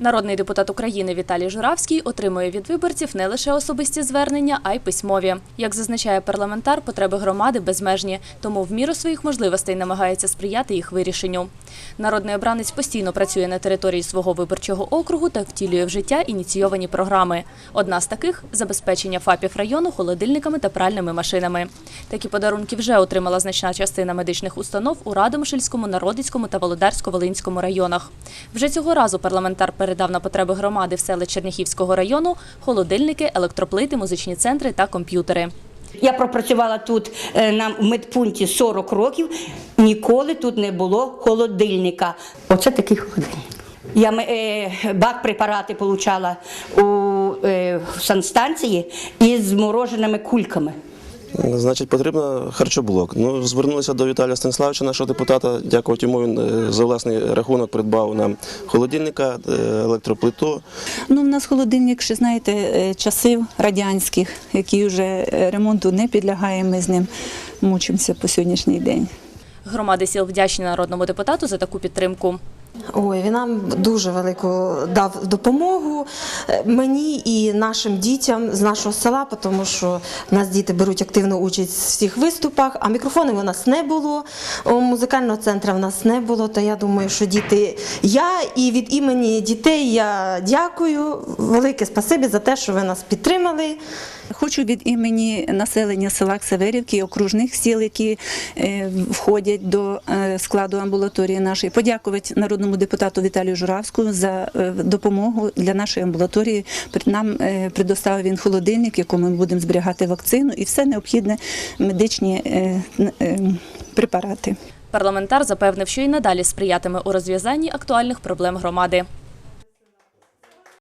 Народний депутат України Віталій Журавський отримує від виборців не лише особисті звернення, а й письмові. Як зазначає парламентар, потреби громади безмежні, тому в міру своїх можливостей намагається сприяти їх вирішенню. Народний обранець постійно працює на території свого виборчого округу та втілює в життя ініційовані програми. Одна з таких забезпечення ФАПів району холодильниками та пральними машинами. Такі подарунки вже отримала значна частина медичних установ у Радомишльському, Народицькому та Володарсько-Волинському районах. Вже цього разу парламентар передав на потреби громади в сели Черняхівського району холодильники, електроплити, музичні центри та комп'ютери. Я пропрацювала тут е, на медпункті 40 років. Ніколи тут не було холодильника. Оце такий холодильник. Я е, бак препарати отримала у е, санстанції із змороженими кульками. Значить, потрібно харчоблок. Ну, звернулися до Віталія Станіславовича, нашого депутата. Дякувати йому. Він е, за власний рахунок придбав нам холодильника, е, електроплиту. Ну, в нас холодильник, ще знаєте, е, часів радянських, який вже ремонту не підлягає. Ми з ним мучимося по сьогоднішній день. Громади сіл вдячні народному депутату за таку підтримку. Ой, він нам дуже велику дав допомогу мені і нашим дітям з нашого села, тому що нас діти беруть активну участь в всіх виступах, а мікрофонів у нас не було. Музикального центру в нас не було. То я думаю, що діти, я і від імені дітей я дякую. Велике спасибі за те, що ви нас підтримали. Хочу від імені населення села Ксаверівки і окружних сіл, які е, входять до е, складу амбулаторії нашої, подякувати народному депутату Віталію Журавському за е, допомогу для нашої амбулаторії. Нам е, предоставив він холодильник, в якому ми будемо зберігати вакцину і все необхідне медичні е, е, препарати. Парламентар запевнив, що і надалі сприятиме у розв'язанні актуальних проблем громади.